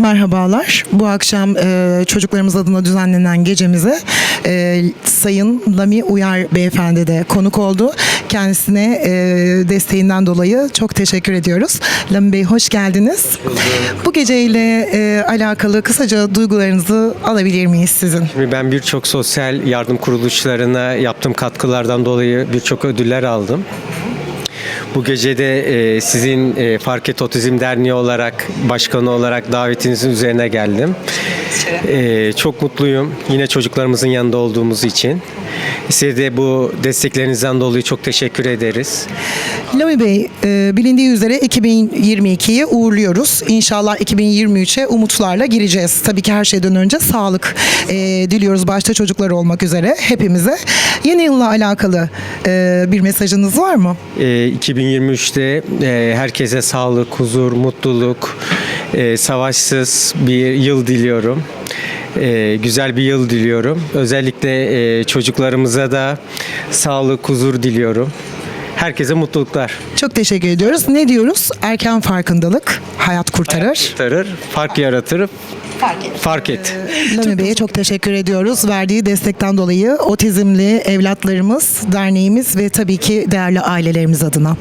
Merhabalar. Bu akşam e, çocuklarımız adına düzenlenen gecemize e, Sayın Lami Uyar Beyefendi de konuk oldu. Kendisine e, desteğinden dolayı çok teşekkür ediyoruz. Lami Bey hoş geldiniz. Bu geceyle e, alakalı kısaca duygularınızı alabilir miyiz sizin? Şimdi Ben birçok sosyal yardım kuruluşlarına yaptığım katkılardan dolayı birçok ödüller aldım. Bu gece de e, sizin e, Fark Et Otizm Derneği olarak, başkanı olarak davetinizin üzerine geldim. E, çok mutluyum yine çocuklarımızın yanında olduğumuz için. Size de bu desteklerinizden dolayı çok teşekkür ederiz. Lami Bey, e, bilindiği üzere 2022'yi uğurluyoruz. İnşallah 2023'e umutlarla gireceğiz. Tabii ki her şeyden önce sağlık e, diliyoruz başta çocuklar olmak üzere hepimize. Yeni yılla alakalı e, bir mesajınız var mı? E, 2023'te e, herkese sağlık, huzur, mutluluk, e, savaşsız bir yıl diliyorum. E, güzel bir yıl diliyorum. Özellikle e, çocuklarımıza da sağlık, huzur diliyorum. Herkese mutluluklar. Çok teşekkür ediyoruz. Ne diyoruz? Erken farkındalık hayat kurtarır. Kurtarır, fark yaratır, fark et. Lami Bey'e çok teşekkür ediyoruz. Verdiği destekten dolayı otizmli evlatlarımız, derneğimiz ve tabii ki değerli ailelerimiz adına.